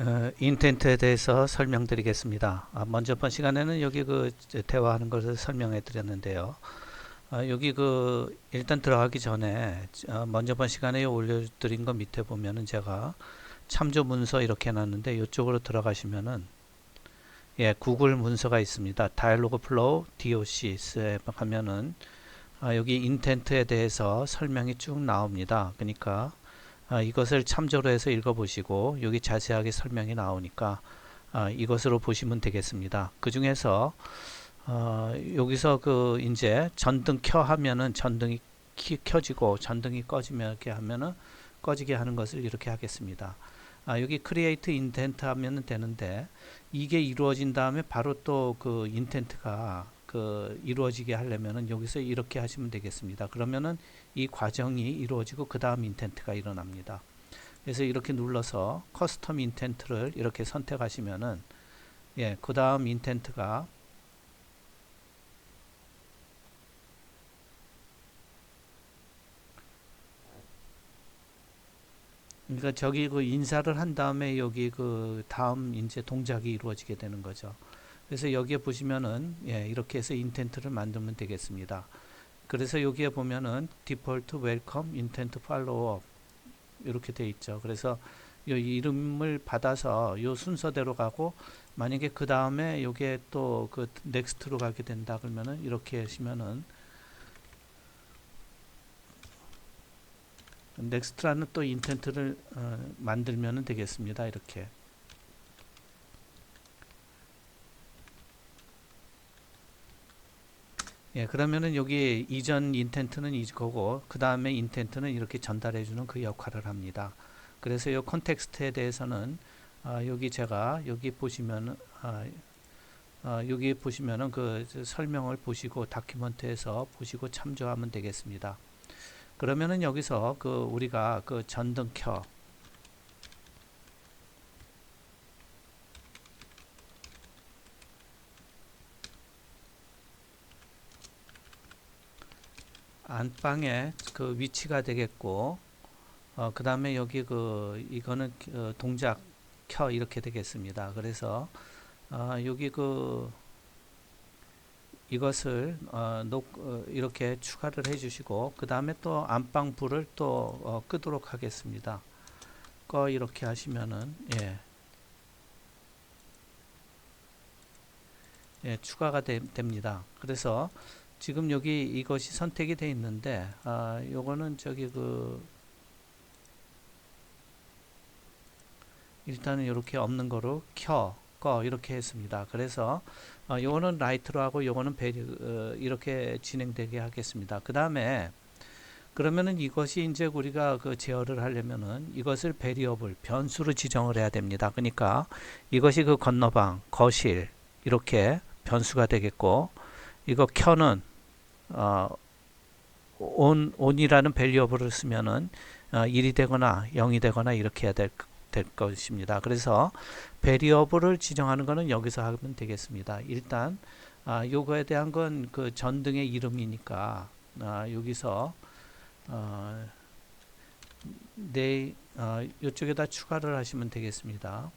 어, 인텐트에 대해서 설명드리겠습니다. 아, 먼저 번 시간에는 여기 그 대화하는 것을 설명해 드렸는데요. 아, 여기 그 일단 들어가기 전에 어, 먼저 번 시간에 올려드린 거 밑에 보면은 제가 참조 문서 이렇게 해놨는데 이쪽으로 들어가시면은 예 구글 문서가 있습니다. 다이얼로그 플로우 DOC 하면은 아, 여기 인텐트에 대해서 설명이 쭉 나옵니다. 그러니까 아, 이것을 참조로 해서 읽어보시고 여기 자세하게 설명이 나오니까 아, 이것으로 보시면 되겠습니다. 그 중에서 어, 여기서 그 이제 전등 켜 하면은 전등이 키, 켜지고 전등이 꺼지면 이렇게 하면은 꺼지게 하는 것을 이렇게 하겠습니다. 아, 여기 create intent 하면은 되는데 이게 이루어진 다음에 바로 또그 인텐트가 그 이루어지게 하려면은 여기서 이렇게 하시면 되겠습니다. 그러면은 이 과정이 이루어지고 그 다음 인텐트가 일어납니다. 그래서 이렇게 눌러서 커스텀 인텐트를 이렇게 선택하시면은 예, 그 다음 인텐트가 그러니까 저기 그 인사를 한 다음에 여기 그 다음 이제 동작이 이루어지게 되는 거죠. 그래서 여기에 보시면은 예, 이렇게 해서 인텐트를 만들면 되겠습니다. 그래서 여기에 보면은 디폴트 웰컴 인텐트 팔로우 이렇게 돼 있죠. 그래서 이 이름을 받아서 요 순서대로 가고 만약에 그 다음에 요게 또그 넥스트로 가게 된다 그러면은 이렇게 하시면은 넥스트라는 또 인텐트를 어, 만들면은 되겠습니다. 이렇게 예, 그러면은 여기 이전 인텐트는 이거고 그 다음에 인텐트는 이렇게 전달해 주는 그 역할을 합니다. 그래서 이 컨텍스트에 대해서는 아, 여기 제가 여기 보시면 아, 아, 여기 보시면은 그 설명을 보시고 다큐멘트에서 보시고 참조하면 되겠습니다. 그러면은 여기서 그 우리가 그 전등 켜 안방의 그 위치가 되겠고 어, 그 다음에 여기 그 이거는 어, 동작 켜 이렇게 되겠습니다. 그래서 어, 여기 그 이것을 어, 녹, 어, 이렇게 추가를 해주시고 그 다음에 또 안방 불을 또 어, 끄도록 하겠습니다. 꺼 이렇게 하시면은 예, 예 추가가 되, 됩니다. 그래서 지금 여기 이것이 선택이 돼 있는데 아 요거는 저기 그 일단은 이렇게 없는 거로 켜, 꺼 이렇게 했습니다. 그래서 어, 요거는 라이트로 하고 요거는 베리, 어, 이렇게 진행되게 하겠습니다. 그 다음에 그러면은 이것이 이제 우리가 그 제어를 하려면은 이것을 베리어블 변수로 지정을 해야 됩니다. 그러니까 이것이 그 건너방, 거실 이렇게 변수가 되겠고 이거 켜는 어, on, on이라는 밸리어블을 쓰면은 어, 1이 되거나 0이 되거나 이렇게 해야 될, 될 것입니다. 그래서 밸리어블을 지정하는 것은 여기서 하면 되겠습니다. 일단 아, 요거에 대한 건 그 전등의 이름이니까 아, 여기서 어, 네, 어, 이쪽에다 추가를 하시면 되겠습니다.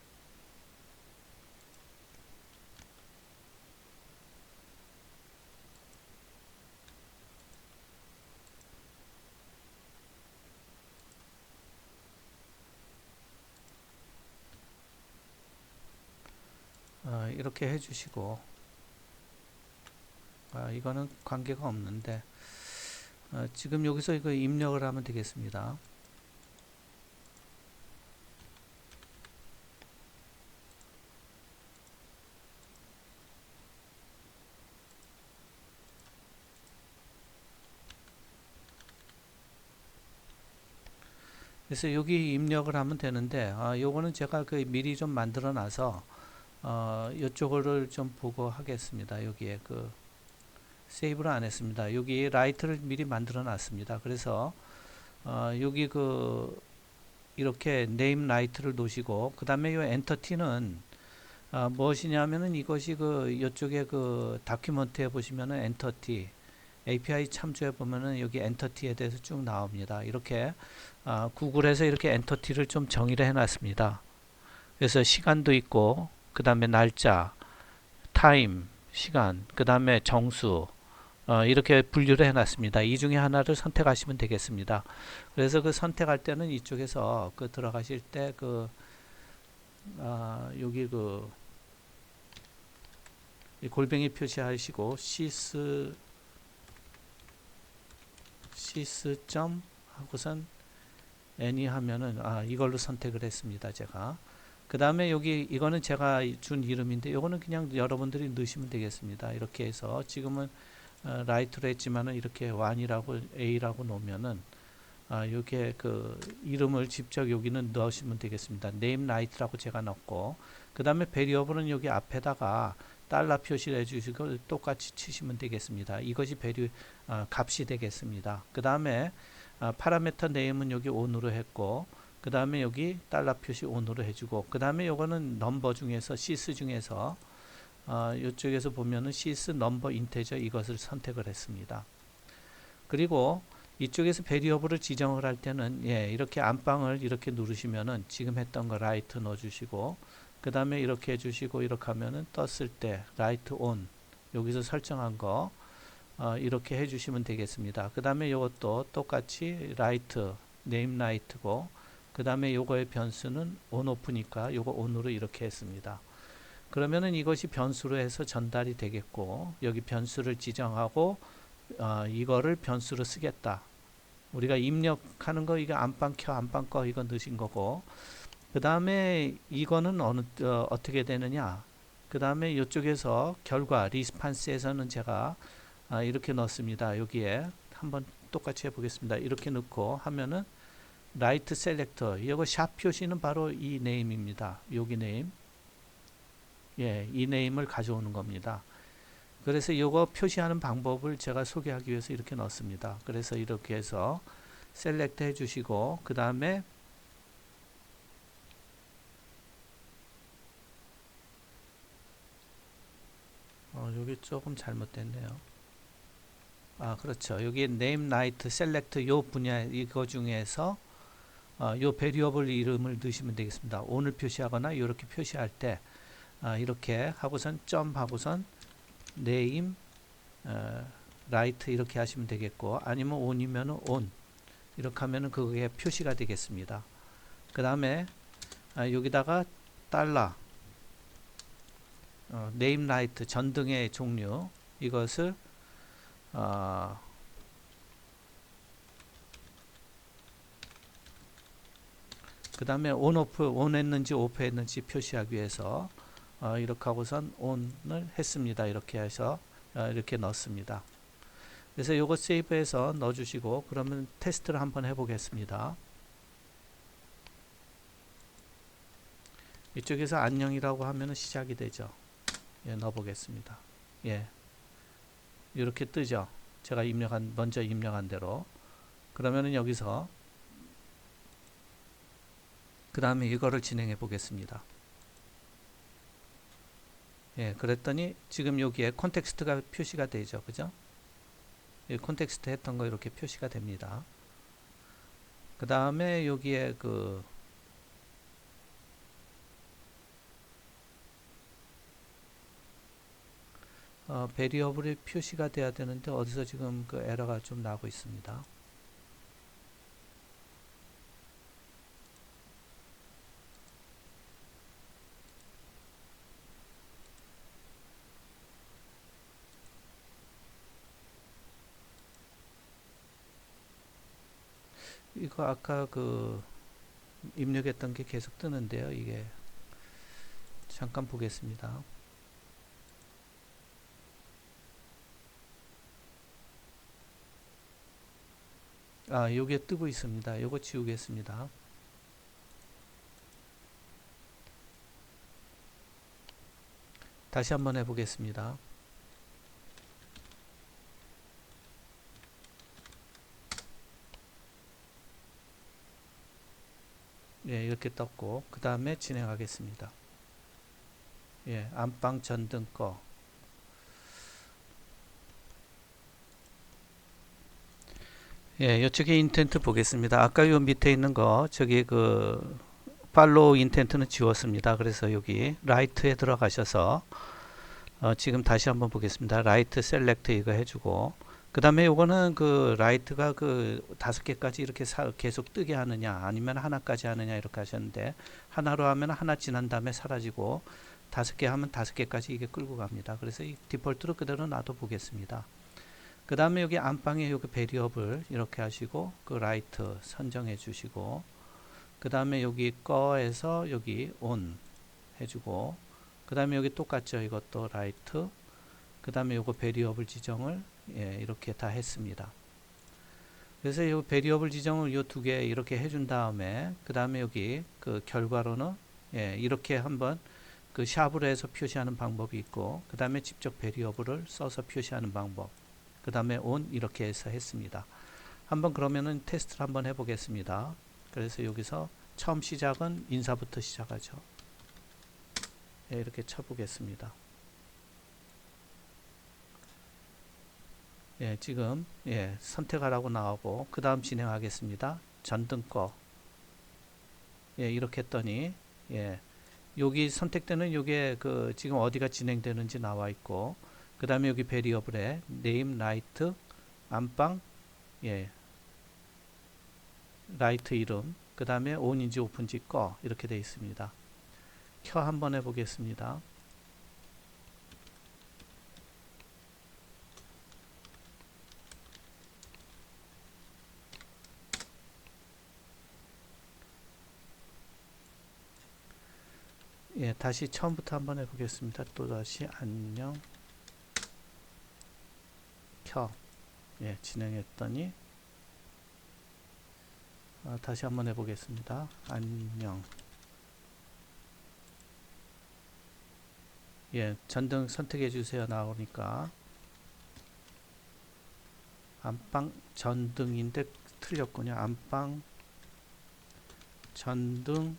어, 이렇게 해주시고 아, 이거는 관계가 없는데 어, 지금 여기서 이거 입력을 하면 되겠습니다. 그래서 여기 입력을 하면 되는데 아, 요거는 제가 그 미리 좀 만들어 놔서 어, 이쪽을 좀 보고 하겠습니다. 여기에 그 세이브를 안 했습니다. 여기 라이트를 미리 만들어 놨습니다. 그래서 어, 여기 그 이렇게 네임 라이트를 놓으시고 그 다음에 이 엔터 티는 어, 무엇이냐면은 이것이 그 이쪽에 그 다큐멘트에 보시면은 엔터 티 API 참조해 보면은 여기 엔터티에 대해서 쭉 나옵니다. 이렇게 어, 구글에서 이렇게 엔터티를 좀 정의를 해 놨습니다. 그래서 시간도 있고 그 다음에 날짜, 타임, 시간, 그 다음에 정수 어, 이렇게 분류를 해놨습니다. 이 중에 하나를 선택하시면 되겠습니다. 그래서 그 선택할 때는 이쪽에서 그 들어가실 때그 아, 여기 그이 골뱅이 표시하시고 시스 시스 점 하고선 any 하면은 아 이걸로 선택을 했습니다. 제가 그 다음에 여기 이거는 제가 준 이름인데 이거는 그냥 여러분들이 넣으시면 되겠습니다. 이렇게 해서 지금은 어, 라이트로 했지만은 이렇게 1이라고 A라고 놓으면은 아, 요게 그 이름을 직접 여기는 넣으시면 되겠습니다. name light라고 제가 넣고 그 다음에 베리어블은 여기 앞에다가 달러 표시를 해주시고 똑같이 치시면 되겠습니다. 이것이 베리 아, 값이 되겠습니다. 그 다음에 아, 파라메터 네임은 여기 on으로 했고 그 다음에 여기 달러 표시 on으로 해주고 그 다음에 요거는 넘버 중에서 시스 중에서 어, 이쪽에서 보면은 시스 넘버 인테저 이것을 선택을 했습니다. 그리고 이쪽에서 베리어블을 지정을 할 때는 예, 이렇게 안방을 이렇게 누르시면은 지금 했던 거 라이트 넣어 주시고 그 다음에 이렇게 해 주시고 이렇게 하면은 떴을 때 라이트 온 여기서 설정한 거 어, 이렇게 해 주시면 되겠습니다. 그 다음에 이것도 똑같이 라이트 네임 라이트고 그 다음에 요거의 변수는 온 오프니까? 요거 온으로 이렇게 했습니다. 그러면은 이것이 변수로 해서 전달이 되겠고 여기 변수를 지정하고 어, 이거를 변수로 쓰겠다. 우리가 입력하는 거 이거 안방 켜 안방 꺼 이거 넣으신 거고. 그 다음에 이거는 어느 어, 어떻게 되느냐? 그 다음에 이쪽에서 결과 리스판스에서는 제가 아, 이렇게 넣습니다. 여기에 한번 똑같이 해보겠습니다. 이렇게 넣고 하면은 라이트 셀렉터. 이거 샵 표시는 바로 이 네임입니다. 여기 네임. 예, 이 네임을 가져오는 겁니다. 그래서 이거 표시하는 방법을 제가 소개하기 위해서 이렇게 넣습니다. 그래서 이렇게 해서 셀렉트 해주시고 그 다음에 어, 여기 조금 잘못됐네요. 아, 그렇죠. 여기 name night 요 분야 이거 중에서 어, 요 베리어블 이름을 넣으시면 되겠습니다. 오늘 표시하거나 이렇게 표시할 때 아, 이렇게 하고선 점 하고선 name 어, right 이렇게 하시면 되겠고 아니면 on이면은 on 이렇게 하면은 그게 표시가 되겠습니다. 그 다음에 아, 여기다가 달러 어, 네임 라이트 전등의 종류 이것을 어, 그 다음에 온 오프 온 했는지 오프 했는지 표시하기 위해서 어, 이렇게 하고선 온을 했습니다 이렇게 해서 어, 이렇게 넣습니다 그래서 요거 세이브해서 넣어주시고 그러면 테스트를 한번 해보겠습니다 이쪽에서 안녕이라고 하면 시작이 되죠 예, 넣어 보겠습니다. 예. 이렇게 뜨죠. 제가 입력한 먼저 입력한 대로. 그러면은 여기서 그 다음에 이거를 진행해 보겠습니다. 예, 그랬더니 지금 여기에 콘텍스트가 표시가 되죠. 그죠? 이 콘텍스트 했던 거 이렇게 표시가 됩니다. 그 다음에 여기에 그 어, 베리어블이 표시가 돼야 되는데 어디서 지금 그 에러가 좀 나고 있습니다. 이거 아까 그 입력했던 게 계속 뜨는데요. 이게 잠깐 보겠습니다. 아, 요게 뜨고 있습니다. 요거 지우겠습니다. 다시 한번 해보겠습니다. 예, 이렇게 떴고 그 다음에 진행하겠습니다. 예, 안방 전등 꺼 예, 이쪽에 인텐트 보겠습니다. 아까 요 밑에 있는 거 저기 그 팔로우 인텐트는 지웠습니다. 그래서 여기 라이트에 들어가셔서 어, 지금 다시 한번 보겠습니다. 라이트 셀렉트 이거 해주고 그 다음에 요거는 그 라이트가 그 다섯 개까지 이렇게 사- 계속 뜨게 하느냐 아니면 하나까지 하느냐 이렇게 하셨는데 하나로 하면 하나 지난 다음에 사라지고 다섯 개 하면 다섯 개까지 이게 끌고 갑니다. 그래서 이 디폴트로 그대로 놔둬 보겠습니다. 그 다음에 여기 안방에 여기 베리어블 이렇게 하시고 그 라이트 선정해 주시고 그 다음에 여기 꺼에서 여기 온 해주고 그 다음에 여기 똑같죠 이것도 라이트 그 다음에 요거 베리어블 지정을 예, 이렇게 다 했습니다. 그래서 이 베리어블 지정을 요두개 이렇게 해준 다음에 그 다음에 여기 그 결과로는 예, 이렇게 한번 그 샵으로 해서 표시하는 방법이 있고 그 다음에 직접 베리어블을 써서 표시하는 방법 그 다음에 온 이렇게 해서 했습니다. 한번 그러면은 테스트를 한번 해보겠습니다. 그래서 여기서 처음 시작은 인사부터 시작하죠. 예, 이렇게 쳐보겠습니다 예, 지금 예, 선택하라고 나오고 그 다음 진행하겠습니다. 전등 꺼 예, 이렇게 했더니 예, 여기 선택되는 요게 그 지금 어디가 진행되는지 나와 있고 그 다음에 여기 베리어블에 네임 라이트 안방 예 라이트 이름 그 다음에 온인지 오픈지 꺼 이렇게 되어 있습니다. 켜 한번 해보겠습니다 예 다시 처음부터 한번 해보겠습니다 또 다시 안녕 켜 예, 진행했더니 아, 다시 한번 해보겠습니다. 안녕. 예, 전등 선택해 주세요 나오니까 안방 전등인데 틀렸군요. 안방 전등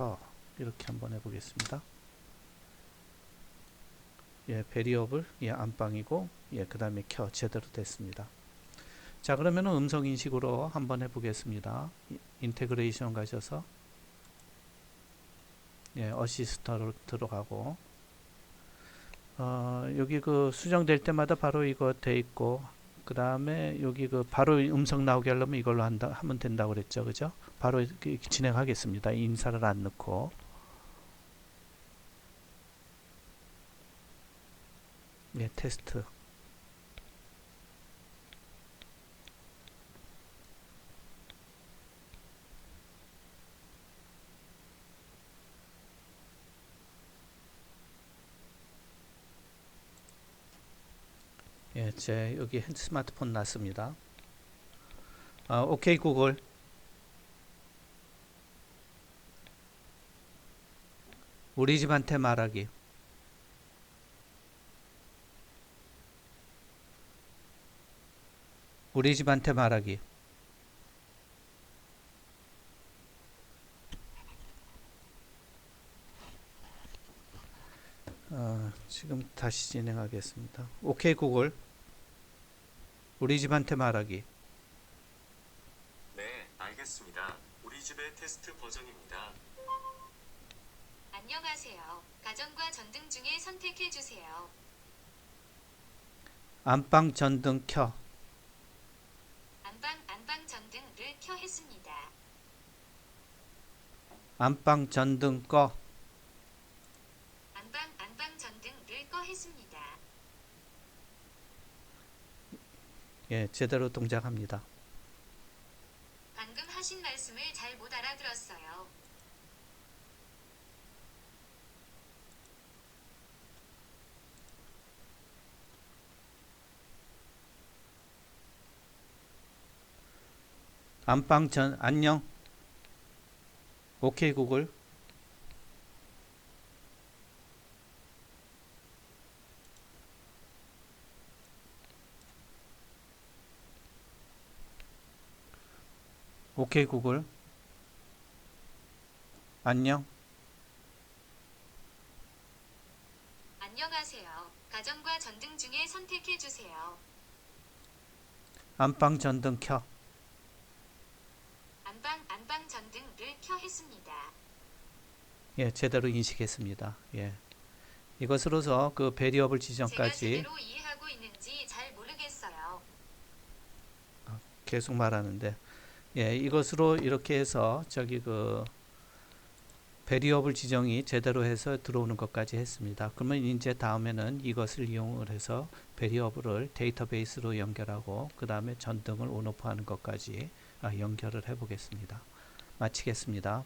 켜 이렇게 한번 해보겠습니다. 예, 베리어블 예, 안방이고 예, 그 다음에 켜 제대로 됐습니다. 자 그러면은 음성 인식으로 한번 해보겠습니다. 이- 인테그레이션 가셔서 예, 어시스터로 들어가고 어, 여기 그 수정될 때마다 바로 이거 돼 있고 그 다음에 여기 그 바로 음성 나오게 하려면 이걸로 한다 하면 된다고 그랬죠, 그죠? 바로 진행하겠습니다. 인사를 안 넣고 예, 테스트. 예, 제 여기 핸- 스마트폰 놨습니다. 아, 오케이 구글. 우리 집한테 말하기. 우리 집한테 말하기. 어, 지금 다시 진행하겠습니다. 오케이 구글. 우리 집한테 말하기. 네, 알겠습니다. 우리 집의 테스트 버전입니다. 안녕하세요. 가전과 전등 중에 선택해 주세요. 안방 전등 켜. 안방 안방 전등을 켜 했습니다. 안방 전등 꺼. 했습니다. 예, 제대로 동작합니다. 방금 하신 말씀을 잘 못 알아들었어요. 안방 전 안녕. 오케이 구글. 오케이 구글. 안녕. 안녕하세요. 가전과 전등 중에 선택해 주세요. 안방 전등 켜. 안방 안방 인식했습니다. 예, 제대로 인식했습니다. 예. 이것으로서 그 베리어블 제가 지정까지 제대로 이해하고 있는지 잘 모르겠어요. 계속 말하는데 예, 이것으로 이렇게 해서 저기 그 베리어블 지정이 제대로 해서 들어오는 것까지 했습니다. 그러면 이제 다음에는 이것을 이용을 해서 베리어블을 데이터베이스로 연결하고 그 다음에 전등을 온오프하는 것까지 아, 연결을 해보겠습니다. 마치겠습니다.